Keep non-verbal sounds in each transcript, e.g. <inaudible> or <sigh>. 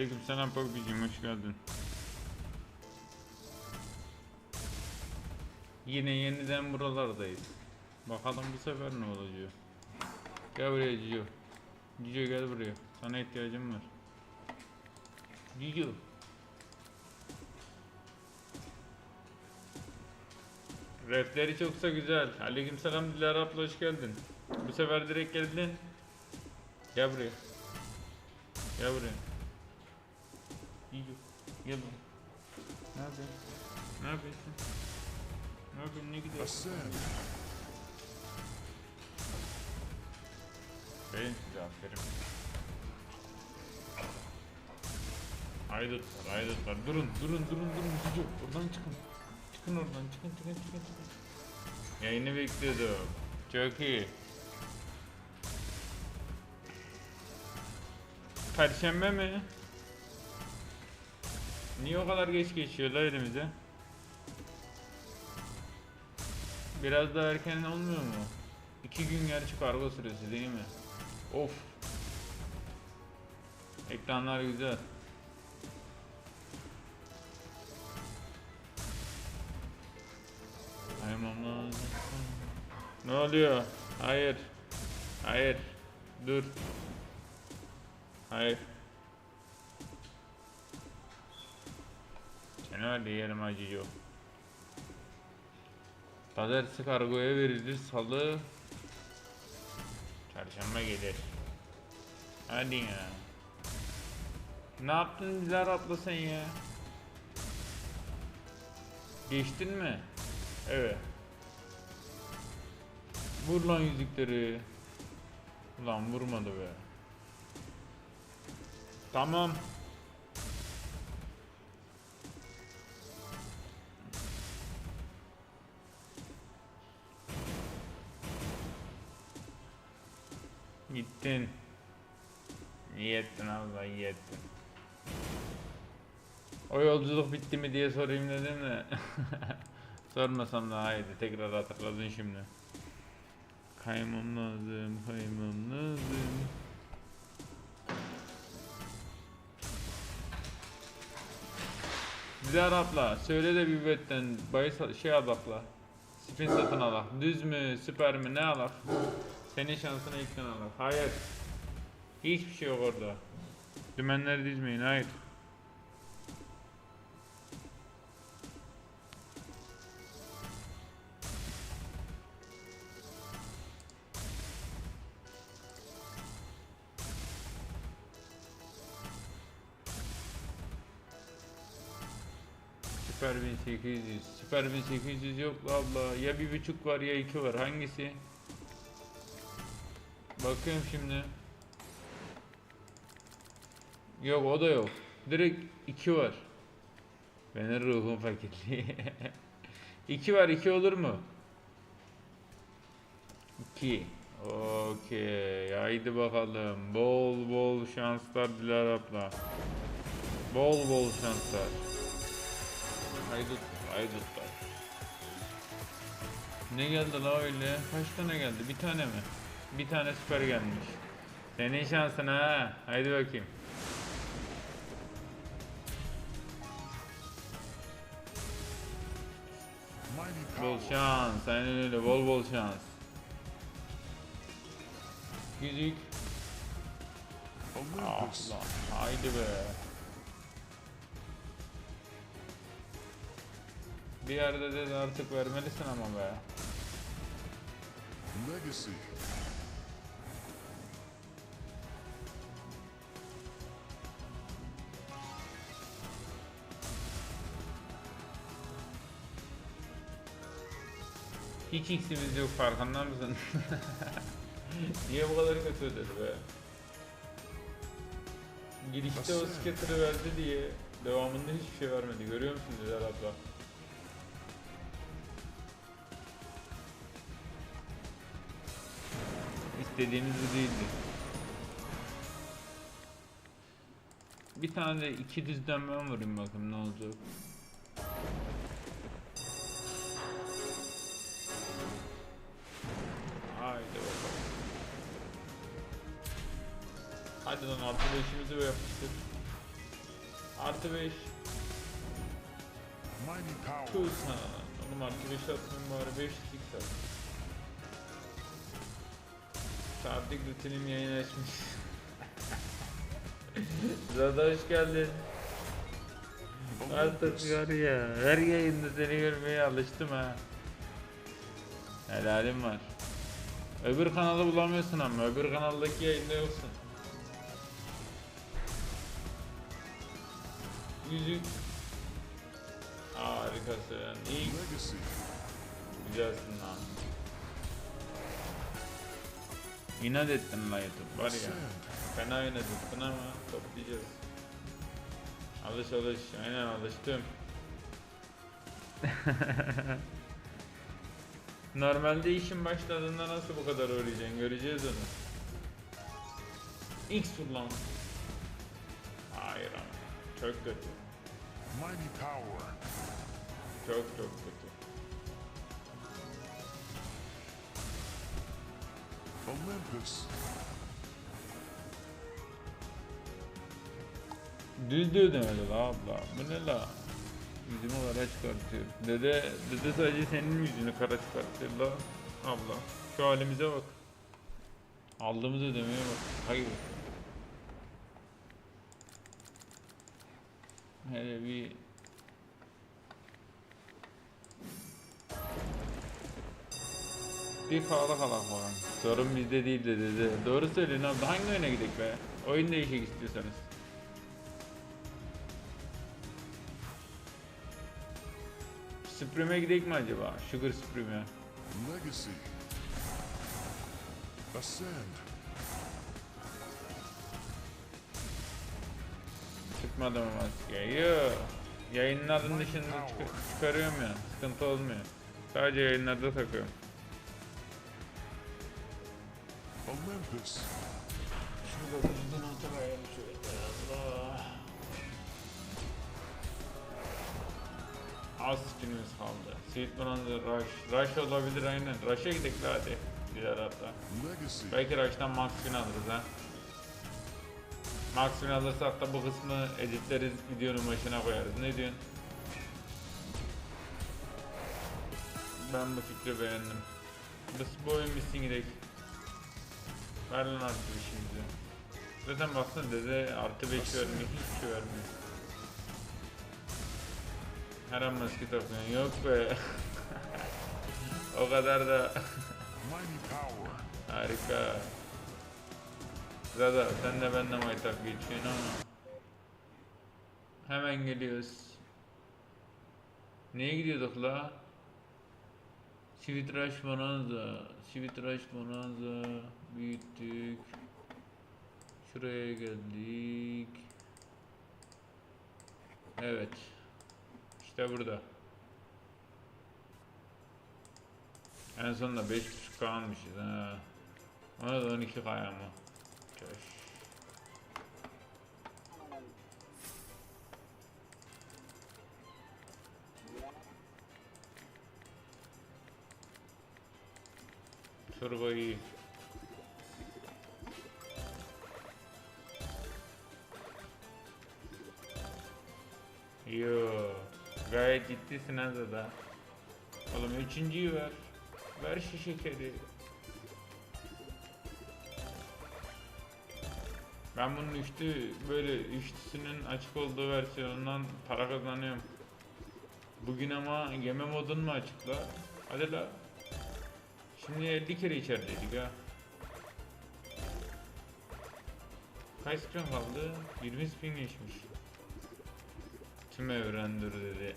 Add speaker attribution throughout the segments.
Speaker 1: Aleykümselam Pogbi'cim hoş geldin. Yine yeniden buralardayız. Bakalım bu sefer ne olacak. Gel buraya Cicio. Cicio gel buraya. Sana ihtiyacım var. Cicio. Refleri çoksa güzel. Aleykümselam Dilara abla hoş geldin. Bu sefer direkt geldin. Gel buraya. Gel buraya. Cicio. Gel buraya. Ne yapıyorsun? Ne yapıyorsun? Ne yapıyorsun? Ne gidiyorsun? Benim size aferin. Haydutlar, haydutlar. Durun, durun, durun, durun. Cicio, oradan çıkın. Çıkın oradan, çıkın, çıkın, çıkın, çıkın. Yayını bekliyordum. Çok iyi. Perşembe mi? Niye o kadar geç geçiyor la elimize? Biraz daha erken olmuyor mu? İki gün gerçi kargo süresi değil mi? Of. Ekranlar güzel. Kaymam lazım. Ne oluyor? Hayır. Hayır. Dur. Hayır. Ya yerim acıyor. Pazartesi kargoya verilir. Salı Çarşamba gelir. Hadi ya. Ne yaptın Dilar abla sen ya? Geçtin mi? Evet. Vur lan yüzükleri. Ulan vurmadı be. Tamam. Gittin. İyi ettin abla iyi ettin. O yolculuk bitti mi diye sorayım dedim de. <laughs> Sormasam daha iyiydi. Tekrar hatırladın şimdi. Kaymam lazım, kaymam lazım. Dilara abla söyle de bir betten bahis şey alakla. Spin satın alak. Düz mü, süper mi ne alak? Senin şansına ilkten alak. Hayır. Hiçbir şey yok orada. Dümenleri dizmeyin hayır. Süper 1800. Süper 1800 yok abla. Ya bir buçuk var ya iki var. Hangisi? Bakıyorum şimdi. Yok o da yok. Direkt iki var. Benim ruhum fakirliği. <laughs> iki var iki olur mu? İki. Okey. Haydi bakalım. Bol bol şanslar Dilar abla. Bol bol şanslar. Haydut, haydutlar. Ne geldi la öyle? Kaç tane geldi? Bir tane mi? Bir tane süper gelmiş. Senin şansın ha. Haydi bakayım. Bol şans. Aynen öyle. Bol bol şans. Yüzük. Ah. Haydi be. Bir yerde de artık vermelisin ama be.
Speaker 2: Legacy.
Speaker 1: Hiç x'imiz yok farkında mısın? <laughs> Niye bu kadar kötü ödedi be? Girişte o
Speaker 2: Nasıl?
Speaker 1: scatter'ı verdi diye devamında hiçbir şey vermedi. Görüyor musun Dilara abla? İstediğimiz bu değildi. Bir tane de iki düzden ben vurayım bakayım ne olacak. Hadi lan artı beşimizi ve yapıştır. Artı 5.
Speaker 2: Mighty power.
Speaker 1: Tuğ sana. Oğlum artı 5 atmayayım bari 5 dik at. Saatlik rutinim yayın açmış. Zada <laughs> hoş geldin. Artık var ya her yayında seni görmeye alıştım ha. Helalim var. Öbür kanalı bulamıyorsun ama öbür kanaldaki yayında yoksun. Yüzük. Harikasın. İyi güzelsin lan. İnat ettin la YouTube var ya. Fena inat ettin ama toplayacağız. Alış alış. Aynen alıştım. <laughs> Normalde işin başladığında nasıl bu kadar uğrayacaksın göreceğiz onu. X kullan. Hayır ama. Çok kötü.
Speaker 2: Mighty power.
Speaker 1: Çok çok kötü.
Speaker 2: Olympus.
Speaker 1: Düz diyor demeli la abla. Bu ne la? Yüzümü kara çıkartıyor. Dede, dede sadece senin yüzünü kara çıkartıyor la. Abla. Şu halimize bak. Aldığımız ödemeye bak. Hayır. Hele bir Bir kala kalak bakalım. Sorun bizde değil de dedi. Doğru söylüyorsun abla. Hangi oyuna gidelim be? Oyun değişik istiyorsanız. Supreme'e gidelim mi acaba? Sugar Supreme'e.
Speaker 2: Legacy. Ascend.
Speaker 1: Çıkmadı mı maske? Yo. Yayınların dışında çık- çıkarıyorum ya. Sıkıntı olmuyor. Sadece yayınlarda takıyorum.
Speaker 2: Olympus.
Speaker 1: Şurada düzgün oturayım şöyle. Allah. Az skinimiz kaldı. Sweet Bonanza Rush. Rush olabilir aynen. Rush'a gidelim hadi. Diğer hatta. Belki Rush'tan Max Win alırız ha. Win alırsak da bu kısmı editleriz, videonun başına koyarız. Ne diyorsun? Ben bu fikri beğendim. Biz bu oyun bitsin gidelim. Ver lan artı bir şey bize. Zaten baksana dede artı 5 vermiyor, hiçbir şey vermiyor. Her an maske takıyorsun. Yok be. <laughs> o kadar da. Harika. Zada sen de benden maytap geçiyorsun ama. Hemen geliyoruz. Neye gidiyorduk la? Rush Bonanza. Rush Bonanza. Büyüttük. Şuraya geldik. Evet. İşte burada. En sonunda 5.5 kalmışız ha. Ona da 12 kaya mı? Köş. Turbo iyi. Yo, gayet ciddisin ha da. Oğlum üçüncüyü ver. Ver şu şekeri. Ben bunun üçlü böyle üçlüsünün açık olduğu versiyonundan para kazanıyorum. Bugün ama yeme modun mu açıkla? Hadi la. Şimdi 50 kere içerideydik ha. Kaç spin kaldı? 20 spin geçmiş. Tüm evren dur dedi.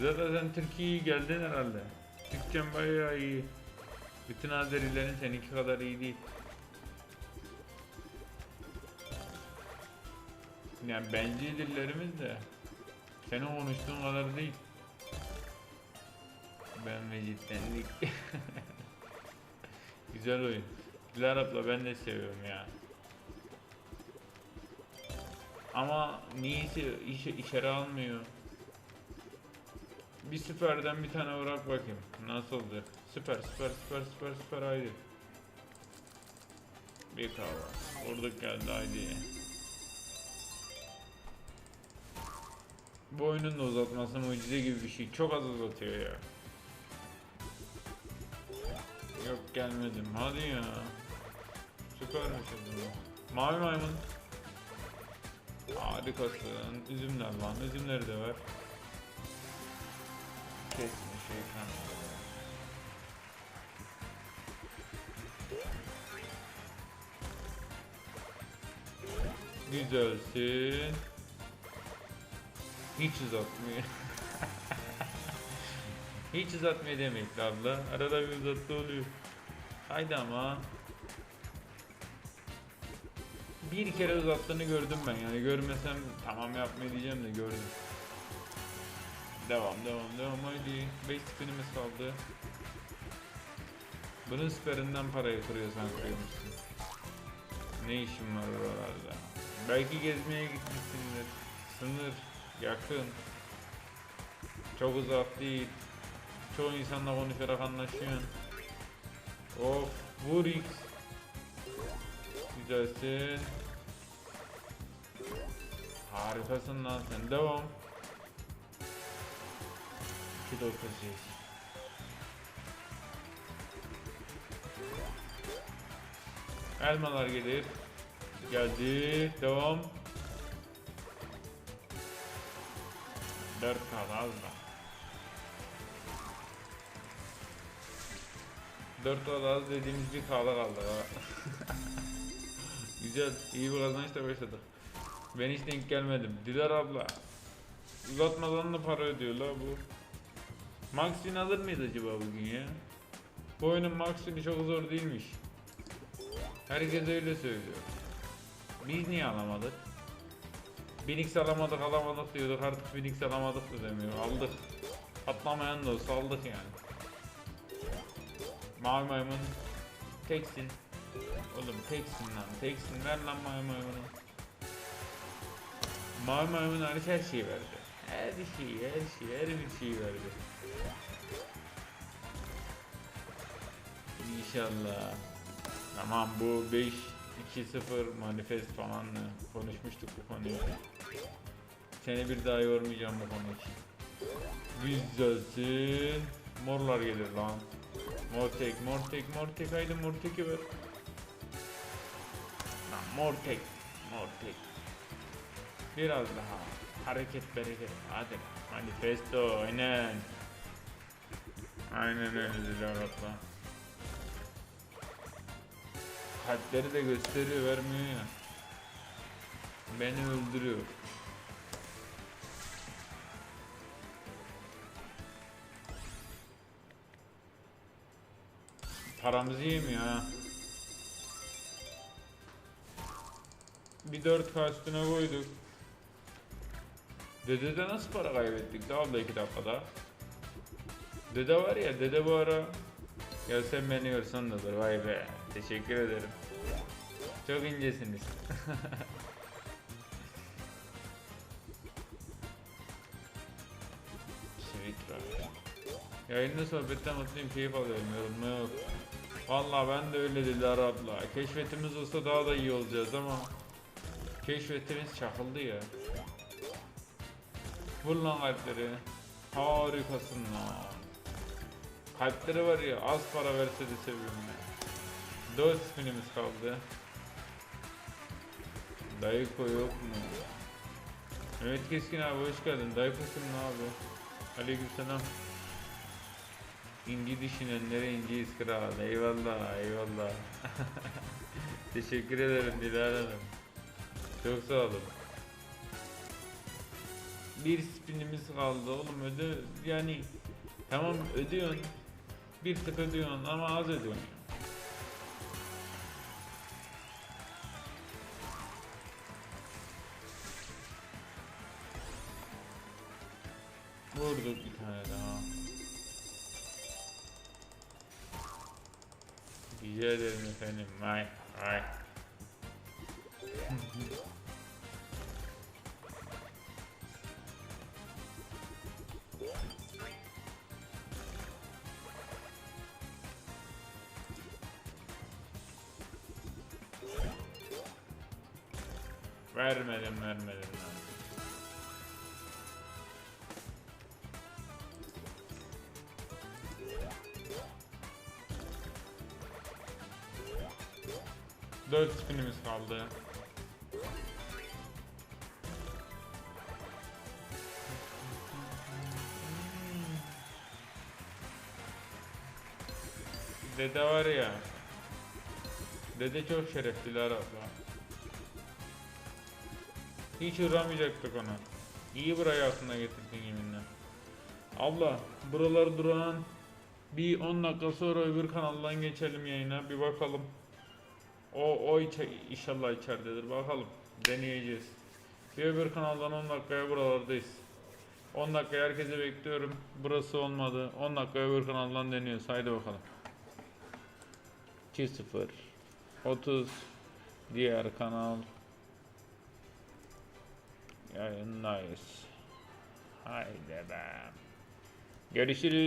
Speaker 1: <laughs> Zaten sen Türkiye'ye geldin herhalde. Türkçen bayağı iyi. Bütün Azerilerin seninki kadar iyi değil. Yani bence dillerimiz de senin konuştuğun kadar değil. Ben ve ciddenlik. <laughs> Güzel oyun. Dilara abla ben de seviyorum ya. Ama niyeyse iş, içeri almıyor. Bir süperden bir tane bırak bakayım. Nasıldı? Süper süper süper süper süper haydi. Bir kahve. Vurduk geldi haydi. Bu oyunun da uzatması mucize gibi bir şey. Çok az uzatıyor ya. Yok gelmedim. Hadi ya. Süpermiş zaman. Mavi maymun. Harikasın. Üzümler lan. Üzümleri de ver. Kesme şeytan. Güzelsin. Hiç uzatmıyor. Hiç uzatmıyor demek abla. Arada bir uzattı oluyor. Haydi ama. Bir kere uzattığını gördüm ben yani görmesem tamam yapmayı diyeceğim de gördüm. Devam devam devam haydi. 5 spinimiz kaldı. Bunun süperinden parayı kırıyorsan kırıyormuşsun. Ne işin var oralarda? Belki gezmeye gitmişsindir. Sınır yakın. Çok uzak değil. Çoğu insanla konuşarak anlaşıyorsun. Of vur X. Güzelsin. Harikasın lan sen. Devam. 2 Elmalar gelir. Geldi. Devam. 4 kaldı az da. 4 kaldı az dediğimiz bir kaldı. ha. <laughs> Güzel. iyi bir kazançla başladık. Ben hiç denk gelmedim. Dilar abla. Uzatmadan da para ödüyor la bu. Maxwin alır mıyız acaba bugün ya? Bu oyunun Maxwin'i çok zor değilmiş. Herkes öyle söylüyor. Biz niye alamadık? 1000x alamadık alamadık diyorduk artık 1000x alamadık da demiyor. Aldık. Atlamayan da olsa aldık yani. Mavi maymun teksin. Oğlum teksin lan teksin ver lan mavi maymunu. Mavi maymun hariç her şeyi verdi. Her şeyi her şeyi her bir şeyi verdi. İnşallah. Tamam bu 5 2-0 manifest falan konuşmuştuk bu konuyu. Seni bir daha yormayacağım bu konu için. Güzelsin. Morlar gelir lan. Mortek, Mortek, Mortek haydi Mortek'i ver. Lan Mortek, Mortek. Biraz daha. Hareket bereket. Hadi. Manifesto aynen. Aynen öyle Dilara abla. Kalpleri de gösteriyor vermiyor ya. Beni öldürüyor. Paramızı yemiyor ha. Bir 4K üstüne koyduk. Dedede nasıl para kaybettik daha abla 2 dakikada? Dede var ya dede bu ara ya sen beni görsen de dur vay be. Teşekkür ederim. Çok incesiniz. <laughs> Sweet Rush Yayında sohbetten mutluyum keyif alıyorum yorulma yok. Valla ben de öyle Dilara abla. Keşfetimiz olsa daha da iyi olacağız ama Keşfetimiz çakıldı ya. Vur lan kalpleri Harikasın lan Kalpleri var ya az para verse de ya. 4 spinimiz kaldı. Dayıko yok mu? Mehmet Keskin abi hoş geldin. Dayıko kim abi? Aleykümselam. İnci düşünenlere inciyiz kral. Eyvallah eyvallah. <laughs> Teşekkür ederim Dilara Hanım. Çok sağ olun. Bir spinimiz kaldı oğlum öde yani tamam ödüyorsun bir tık ödüyorsun ama az ödüyorsun. Vurduk bir tane daha. Rica ederim efendim. Vay vay. <laughs> 4 spinimiz kaldı. Dede var ya. Dede çok şerefliler abla. Hiç uğramayacaktık ona. İyi buraya aklına getirdin yeminle. Abla buraları duran bir 10 dakika sonra öbür kanaldan geçelim yayına bir bakalım. O o içe, inşallah içeridedir bakalım. Deneyeceğiz. Bir öbür kanaldan 10 dakikaya buralardayız. 10 dakika herkese bekliyorum. Burası olmadı. 10 dakika öbür kanaldan deniyoruz. Haydi bakalım. 2-0 30 diğer kanal yayınlayız. Haydi be. Görüşürüz.